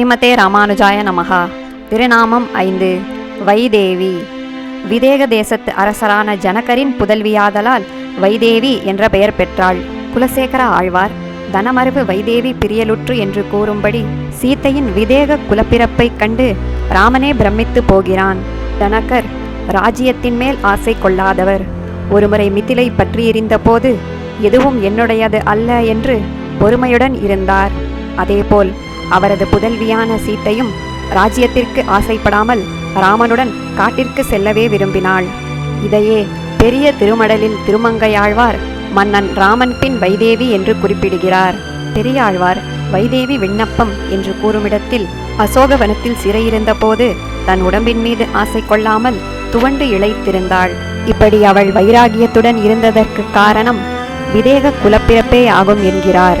ஸ்ரீமதே ராமானுஜாய நமகா திருநாமம் ஐந்து. வைதேவி. விதேக தேசத்து அரசரான ஜனகரின் புதல்வியாதலால் வைதேவி என்ற பெயர் பெற்றாள். குலசேகர ஆழ்வார் தனமரபு வைதேவி பிரியலுற்று என்று கூறும்படி சீத்தையின் விதேக குலப்பிறப்பைக் கண்டு ராமனே பிரமித்து போகிறான். ஜனகர் ராஜ்யத்தின் மேல் ஆசை கொள்ளாதவர். ஒருமுறை மிதிலை பற்றி எறிந்தபோது எதுவும் என்னுடையது அல்ல என்று பொறுமையுடன் இருந்தார். அதேபோல் அவரது புதல்வியான சீத்தையும் ராஜ்யத்திற்கு ஆசைப்படாமல் ராமனுடன் காட்டிற்கு செல்லவே விரும்பினாள். இதையே பெரிய திருமடலில் திருமங்கையாழ்வார் மன்னன் ராமன் பின் வைதேவி என்று குறிப்பிடுகிறார். பெரியாழ்வார் வைதேவி விண்ணப்பம் என்று கூறுமிடத்தில் அசோகவனத்தில் சிறையிருந்த போது தன் உடம்பின் மீது ஆசை கொள்ளாமல் துவண்டு இழைத்திருந்தாள். இப்படி அவள் வைராகியத்துடன் இருந்ததற்கு காரணம் விதேக குலப்பிறப்பே ஆகும் என்கிறார்.